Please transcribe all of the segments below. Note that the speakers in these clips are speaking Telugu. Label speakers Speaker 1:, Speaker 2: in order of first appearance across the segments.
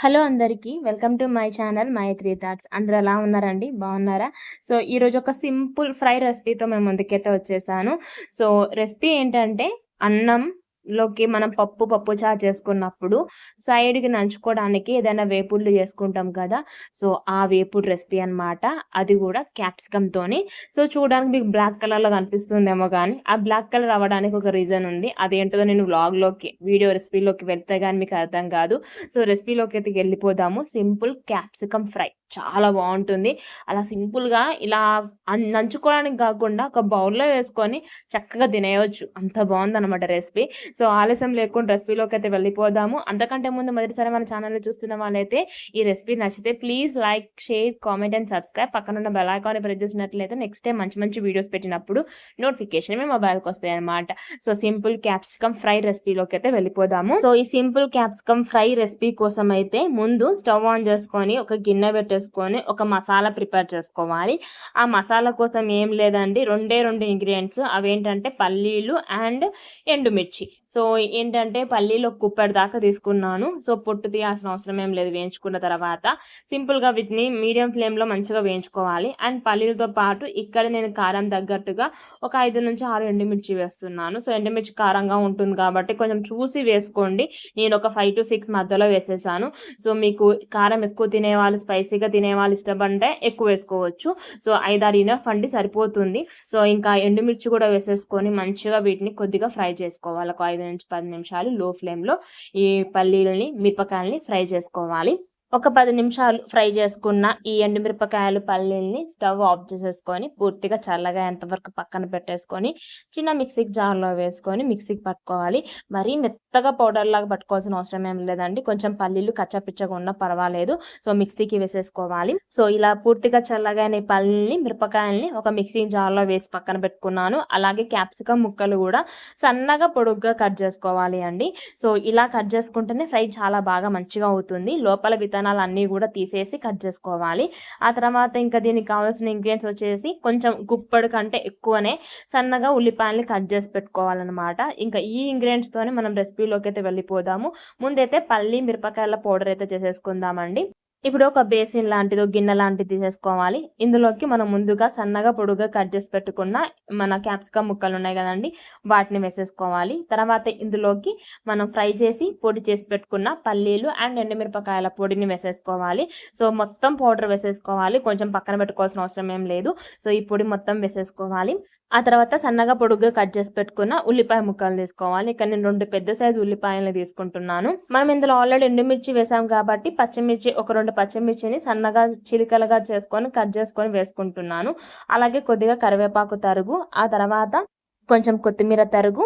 Speaker 1: హలో అందరికీ welcome to my channel my three thoughts. అందరూ ఎలా ఉన్నారండి? బాగున్నారా? సో ఈరోజు ఒక సింపుల్ ఫ్రై రెసిపీతో మేము ముందుకైతే వచ్చేసాను. సో రెసిపీ ఏంటంటే అన్నం లోకి మనం పప్పు పప్పు చారు చేసుకున్నప్పుడు సైడ్కి నంచుకోవడానికి ఏదైనా వేపుళ్ళు చేసుకుంటాం కదా. సో ఆ వేపుడు రెసిపీ అన్నమాట. అది కూడా క్యాప్సికమ్ తోని. సో చూడడానికి మీకు బ్లాక్ కలర్లో కనిపిస్తుందేమో కానీ ఆ బ్లాక్ కలర్ అవ్వడానికి ఒక రీజన్ ఉంది. అదేంటో నేను వ్లాగ్లోకి వీడియో రెసిపీలోకి వెళ్తే కానీ మీకు అర్థం కాదు. సో రెసిపీలోకి అయితే వెళ్ళిపోదాము. Simple capsicum fry. చాలా బాగుంటుంది. అలా సింపుల్గా ఇలా నంచుకోవడానికి కాకుండా ఒక బౌల్లో వేసుకొని చక్కగా తినేయవచ్చు అంత బాగుంది అనమాట రెసిపీ. సో ఆలస్యం లేకుండా రెసిపీలోకి అయితే వెళ్ళిపోదాము. అంతకంటే ముందు మొదటిసారి మన ఛానల్ చూస్తున్న వాళ్ళైతే ఈ రెసిపీ నచ్చితే please like share comment and subscribe. పక్కన ఉన్న బెల్ ఐకాన్ ప్రెస్ చేసినట్లయితే నెక్స్ట్ టైం మంచి మంచి వీడియోస్ పెట్టినప్పుడు నోటిఫికేషన్ మీ మొబైల్కి వస్తాయి అనమాట సో సింపుల్ క్యాప్సికమ్ ఫ్రై రెసిపీలోకి అయితే వెళ్ళిపోదాము. సో ఈ సింపుల్ క్యాప్సికమ్ ఫ్రై రెసిపీ కోసం అయితే ముందు స్టవ్ ఆన్ చేసుకొని ఒక గిన్నె పెట్టేసుకొని ఒక మసాలా ప్రిపేర్ చేసుకోవాలి. ఆ మసాలా కోసం ఏం లేదండి రెండే రెండు ఇంగ్రీడియంట్స్ అవేంటంటే పల్లీలు అండ్ ఎండుమిర్చి. సో ఏంటంటే పల్లీలు ఒక కుప్పటి దాకా తీసుకున్నాను. సో పొట్టు తీయాల్సిన అవసరం ఏం లేదు. వేయించుకున్న తర్వాత సింపుల్గా వీటిని మీడియం ఫ్లేమ్లో మంచిగా వేయించుకోవాలి. అండ్ పల్లీలతో పాటు ఇక్కడ నేను కారం తగ్గట్టుగా ఒక ఐదు నుంచి ఆరు ఎండుమిర్చి వేస్తున్నాను. సో ఎండుమిర్చి కారంగా ఉంటుంది కాబట్టి కొంచెం చూసి వేసుకోండి. నేను ఒక ఫైవ్ టు సిక్స్ మధ్యలో వేసేసాను. సో మీకు కారం ఎక్కువ తినేవాళ్ళు స్పైసీగా తినేవాళ్ళు ఇష్టపడితే ఎక్కువ వేసుకోవచ్చు. సో ఐదారు ఇనఫ్ అండి సరిపోతుంది. సో ఇంకా ఎండుమిర్చి కూడా వేసేసుకొని మంచిగా వీటిని కొద్దిగా ఫ్రై చేసుకోవాలి. ఒక ఐదు నుంచి పది నిమిషాలు లో ఫ్లేమ్లో ఈ పల్లీలని మిరపకాయలని ఫ్రై చేసుకోవాలి. ఒక పది నిమిషాలు ఫ్రై చేసుకున్న ఈ ఎండుమిరపకాయలు పల్లీల్ని స్టవ్ ఆఫ్ చేసేసుకొని పూర్తిగా చల్లగా ఎంతవరకు పక్కన పెట్టేసుకొని చిన్న మిక్సీకి జార్లో వేసుకొని మిక్సీకి పట్టుకోవాలి. మరీ మెత్తగా పౌడర్ లాగా పట్టుకోవాల్సిన అవసరం ఏం లేదండి. కొంచెం పల్లీలు కచ్చపిచ్చగా ఉన్నా పర్వాలేదు. సో మిక్సీకి వేసేసుకోవాలి. సో ఇలా పూర్తిగా చల్లగానే పల్లీని మిరపకాయల్ని ఒక మిక్సీ జార్లో వేసి పక్కన పెట్టుకున్నాను. అలాగే క్యాప్సికమ్ ముక్కలు కూడా సన్నగా పొడుగ్గా కట్ చేసుకోవాలి అండి. సో ఇలా కట్ చేసుకుంటేనే ఫ్రై చాలా బాగా మంచిగా అవుతుంది. లోపల విత్తనాలు అన్నీ కూడా తీసేసి కట్ చేసుకోవాలి. ఆ తర్వాత ఇంకా దీనికి కావాల్సిన ఇంగ్రీడియంట్స్ వచ్చేసి కొంచెం గుప్పడు కంటే ఎక్కువనే సన్నగా ఉల్లిపాయల్ని కట్ చేసి పెట్టుకోవాలన్నమాట. ఇంకా ఈ ఇంగ్రీడియంట్స్తోనే మనం రెసిపీలోకి అయితే వెళ్ళిపోదాము. ముందైతే పల్లి మిరపకాయల పౌడర్ అయితే చేసేసుకుందామండి. ఇప్పుడు ఒక బేసిన్ లాంటిది ఒక గిన్నె లాంటిది తీసేసుకోవాలి. ఇందులోకి మనం ముందుగా సన్నగా పొడుగా కట్ చేసి పెట్టుకున్న మన క్యాప్సికమ్ ముక్కలు ఉన్నాయి కదండి వాటిని వేసేసుకోవాలి. తర్వాత ఇందులోకి మనం ఫ్రై చేసి పొడి చేసి పెట్టుకున్న పల్లీలు అండ్ ఎండుమిరపకాయల పొడిని వేసేసుకోవాలి. సో మొత్తం పౌడర్ వేసేసుకోవాలి. కొంచెం పక్కన పెట్టుకోవాల్సిన అవసరం ఏం లేదు. సో ఈ పొడి మొత్తం వేసేసుకోవాలి. ఆ తర్వాత సన్నగా పొడుగ్గా కట్ చేసి పెట్టుకున్న ఉల్లిపాయ ముక్కలు తీసుకోవాలి. ఇక్కడ నేను రెండు పెద్ద సైజు ఉల్లిపాయలు తీసుకుంటున్నాను. మనం ఇందులో ఆల్రెడీ ఎండుమిర్చి వేసాం కాబట్టి పచ్చిమిర్చి ఒక రెండు పచ్చిమిర్చిని సన్నగా చిలికలుగా చేసుకొని కట్ చేసుకొని వేసుకుంటున్నాను. అలాగే కొద్దిగా కరివేపాకు తరుగు ఆ తర్వాత కొంచెం కొత్తిమీర తరుగు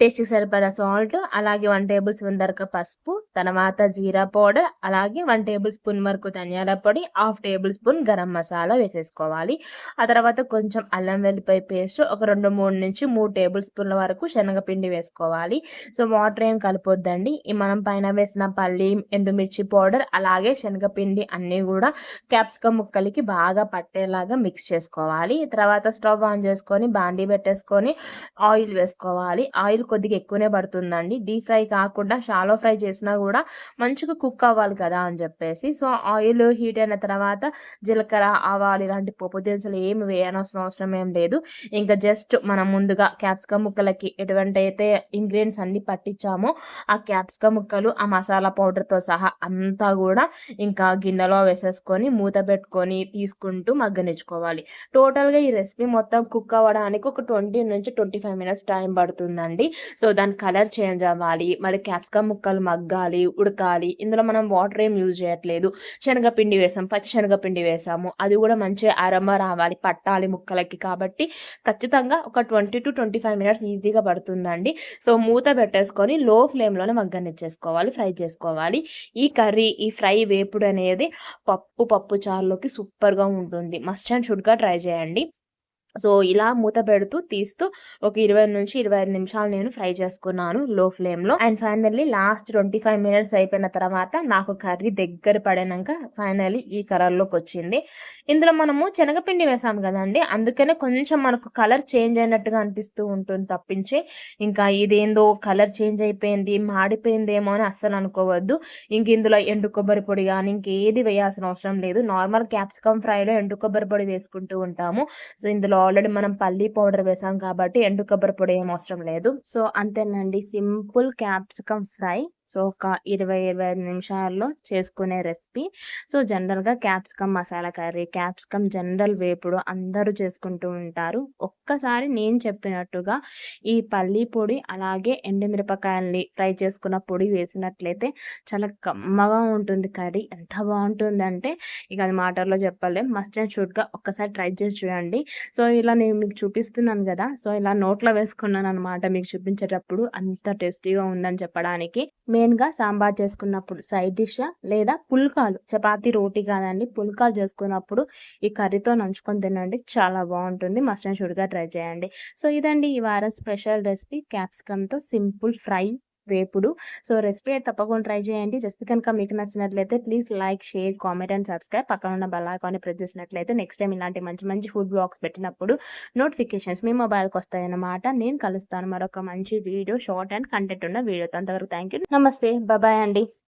Speaker 1: టేస్ట్కి సరిపడా సాల్ట్ అలాగే వన్ టేబుల్ స్పూన్ దరక పసుపు తర్వాత జీరా పౌడర్ అలాగే వన్ టేబుల్ స్పూన్ వరకు ధనియాల పొడి half tablespoon garam masala వేసేసుకోవాలి. ఆ తర్వాత కొంచెం అల్లం వెల్లిపాయ పేస్ట్ ఒక రెండు మూడు నుంచి మూడు టేబుల్ స్పూన్ల వరకు శనగపిండి వేసుకోవాలి. సో వాటర్ ఏం కలపొద్దండి. ఈ మనం పైన వేసిన పల్లి ఎండుమిర్చి పౌడర్ అలాగే శనగపిండి అన్నీ కూడా క్యాప్సికమ్ ముక్కలకి బాగా పట్టేలాగా మిక్స్ చేసుకోవాలి. తర్వాత స్టవ్ ఆన్ చేసుకొని బాండీ పెట్టేసుకొని ఆయిల్ వేసుకోవాలి. ఆయిల్ కొద్దిగా ఎక్కువనే పడుతుందండి. డీప్ ఫ్రై కాకుండా షాలో ఫ్రై చేసినా కూడా మంచిగా కుక్ అవ్వాలి కదా అని చెప్పేసి. సో ఆయిల్ హీట్ అయిన తర్వాత జీలకర్ర ఆవాలు ఇలాంటి పోపు దినుసులు ఏమి వేయనవసరం అవసరం ఏం లేదు. ఇంకా జస్ట్ మనం ముందుగా క్యాప్సికమ్ ముక్కలకి ఎటువంటి అయితే ఇంగ్రీడియంట్స్ అన్ని పట్టించామో ఆ క్యాప్సికమ్ ముక్కలు ఆ మసాలా పౌడర్తో సహా అంతా కూడా ఇంకా గిన్నెలో వేసేసుకొని మూత పెట్టుకొని తీసుకుంటూ మగ్గనిచ్చుకోవాలి. టోటల్గా ఈ రెసిపీ మొత్తం కుక్ అవ్వడానికి ఒక ట్వంటీ నుంచి ట్వంటీ ఫైవ్ మినిట్స్ టైం పడుతుందండి. సో దాని కలర్ చేంజ్ అవ్వాలి మళ్ళీ క్యాప్సికమ్ ముక్కలు మగ్గాలి ఉడకాలి. ఇందులో మనం వాటర్ ఏం యూజ్ చేయట్లేదు. శనగపిండి వేసాం పచ్చి శనగపిండి వేసాము. అది కూడా మంచి అరమ రావాలి పట్టాలి ముక్కలకి కాబట్టి ఖచ్చితంగా ఒక twenty to twenty five minutes ఈజీగా పడుతుందండి. సో మూత పెట్టేసుకొని లో ఫ్లేమ్లోనే మగ్గనిచ్చేసుకోవాలి ఫ్రై చేసుకోవాలి. ఈ కర్రీ ఈ ఫ్రై వేపుడు అనేది పప్పు పప్పు చారులోకి సూపర్గా ఉంటుంది. మస్ట్ అండ్ షుడ్గా ట్రై చేయండి. సో ఇలా మూత పెడుతూ తీస్తూ ఒక ఇరవై నుంచి ఇరవై ఐదు నిమిషాలు నేను ఫ్రై చేసుకున్నాను లో ఫ్లేమ్లో. And finally last twenty five minutes అయిపోయిన తర్వాత నాకు కర్రీ దగ్గర పడినాక ఫైనల్లీ ఈ కలర్లోకి వచ్చింది. ఇందులో మనము శనగపిండి వేసాం కదండి అందుకనే కొంచెం మనకు కలర్ చేంజ్ అయినట్టుగా అనిపిస్తూ ఉంటుంది తప్పించి ఇంకా ఇదేందో కలర్ చేంజ్ అయిపోయింది మాడిపోయిందేమో అని అస్సలు అనుకోవద్దు. ఇంక ఇందులో ఎండు కొబ్బరి పొడి కానీ ఇంకేది వేయాల్సిన అవసరం లేదు. నార్మల్ క్యాప్సికమ్ ఫ్రైలో ఎండు కొబ్బరి పొడి వేసుకుంటూ ఉంటాము. సో ఇందులో ఆల్రెడీ మనం పల్లి పౌడర్ వేసాం కాబట్టి ఎండు కొబ్బరి పొడి ఏం అవసరం లేదు. సో అంతేనండి. Simple capsicum fry. సో ఒక ఇరవై ఇరవై ఐదు నిమిషాల్లో చేసుకునే రెసిపీ. సో జనరల్గా capsicum masala curry capsicum general వేపుడు అందరూ చేసుకుంటూ ఉంటారు. ఒక్కసారి నేను చెప్పినట్టుగా ఈ పల్లీ పొడి అలాగే ఎండుమిరపకాయల్ని ఫ్రై చేసుకున్న పొడి వేసినట్లయితే చాలా కమ్మగా ఉంటుంది కర్రీ. ఎంత బాగుంటుందంటే ఇక అది మాటల్లో చెప్పలేం. మస్ట్ అండ్ షూట్గా ఒక్కసారి ట్రై చేసి చూడండి. సో ఇలా నేను మీకు చూపిస్తున్నాను కదా! సో ఇలా నోట్లో వేసుకున్నాను అనమాట మీకు చూపించేటప్పుడు. అంత టేస్టీగా ఉందని చెప్పడానికి. మెయిన్గా సాంబార్ చేసుకున్నప్పుడు సైడ్ డిష్ లేదా పుల్కాలు? చపాతీ రోటీ కాదండి. పుల్కాలు చేసుకున్నప్పుడు ఈ కర్రీతో నంచుకొని తినండి. చాలా బాగుంటుంది. మస్ట్ అండ్ షుడ్గా ట్రై చేయండి. సో ఇదండి ఈ వారం స్పెషల్ రెసిపీ. క్యాప్సికమ్తో సింపుల్ ఫ్రై. వేపుడు. సో రెసిపీ అయితే తప్పకుండా ట్రై చేయండి. రెసిపీ కనుక మీకు నచ్చినట్లయితే please like share comment and subscribe. పక్కన ఉన్న బెల్ ఐకాన్ని ప్రెస్ చేసినట్లయితే నెక్స్ట్ టైం ఇలాంటి మంచి మంచి ఫుడ్ బ్లాగ్స్ పెట్టినప్పుడు నోటిఫికేషన్స్ మీ మొబైల్కి వస్తాయన్నమాట. నేను కలుస్తాను మరొక మంచి వీడియో షార్ట్ అండ్ కంటెంట్ ఉన్న వీడియోతో. అంతవరకు థ్యాంక్ యూ నమస్తే. బాయ్ అండి.